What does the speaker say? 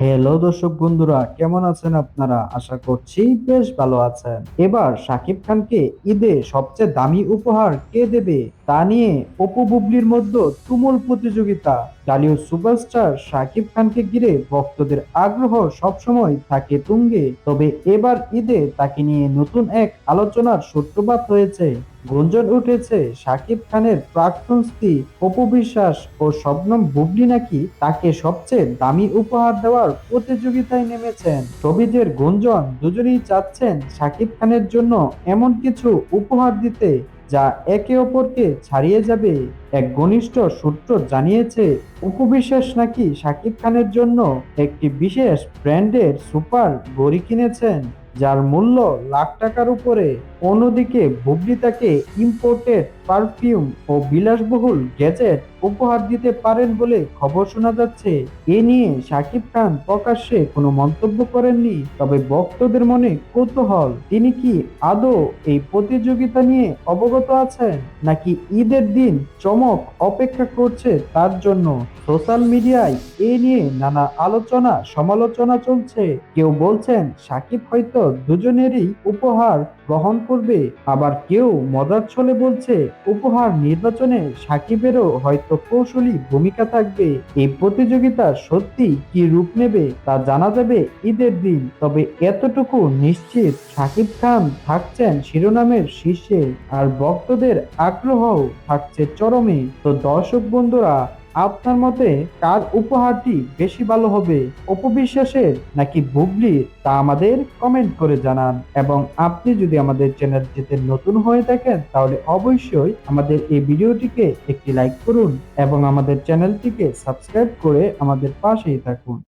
Hello দর্শক বন্ধুরা, কেমন আছেন আপনারা? আশা করছি বেশ ভালো আছেন। এবার সাকিব খানকে ঈদে সবচেয়ে দামি উপহার কে দেবে? তা নিয়ে অপু বুবলির মধ্যে তুমুল প্রতিযোগিতা। টালিউড সুপারস্টার শাকিব খানকে ঘিরে ভক্তদের আগ্রহ সবসময় থাকে তুঙ্গে। তবে এবার ঈদে তাকে নিয়ে নতুন এক আলোচনার সূত্রপাত হয়েছে। গুঞ্জন উঠেছে শাকিব খানের প্রাক্তন স্ত্রী অপু বিশ্বাস ও শবনম বুবলি নাকি তাকে সবচেয়ে দামি উপহার দেওয়ার প্রতিযোগিতায় নেমেছেন। ছবিদের গুঞ্জন দুজনেই চাচ্ছেন শাকিব খানের জন্য এমন কিছু উপহার দিতে। যা একে অপরকে ছাড়িয়ে যাবে, এক ঘনিষ্ঠ সূত্র জানিয়েছে উপবিশেষ নাকি শাকিব খানের জন্য একটি বিশেষ ব্র্যান্ডের সুপার ঘড়ি কিনেছেন, যার মূল্য লাখ টাকার উপরে। অন্যদিকে বুবলি তাকে ইম্পোর্টেড পারফিউম ও বিলাসবহুল গ্যাজেট উপহার দিতে পারেন বলে খবর শোনা যাচ্ছে। এ নিয়ে শাকিব খান প্রকাশ্যে কোনো মন্তব্য করেননি, তবে ভক্তদের মনে কৌতূহল। তিনি কি আদৌ এই প্রতিযোগিতা নিয়ে অবগত আছেন, নাকি ঈদের দিন চমক অপেক্ষা করছে তার জন্য? সোশ্যাল মিডিয়ায় এ নিয়ে নানা আলোচনা সমালোচনা চলছে। কেউ বলছেন, সাকিব হয়তো দুজনেরই উপহার গ্রহণ করবে। আবার কেউ মজার ছলে বলছে, উপহার নির্বাচনে সাকিবেরও হয়তো কৌশলী ভূমিকা থাকবে। এই প্রতিযোগিতা সত্যি কি রূপ নেবে তা জানা যাবে ঈদের দিন। তবে এতটুকু নিশ্চিত সাকিব খান থাকছেন শিরোনামের শীর্ষে আর ভক্তদের আগ্রহ থাকছে চরমে। তো দর্শক বন্ধুরা আপনার মতে কার উপহারটি বেশি ভালো হবে, অপবিশ্বাসের নাকি বুবলি তা আমাদের কমেন্ট করে জানান। এবং আপনি যদি আমাদের চ্যানেলটিতে নতুন হয়ে থাকেন, তাহলে অবশ্যই আমাদের এই ভিডিওটিকে একটি লাইক করুন এবং আমাদের চ্যানেলটিকে সাবস্ক্রাইব করে আমাদের পাশেই থাকুন।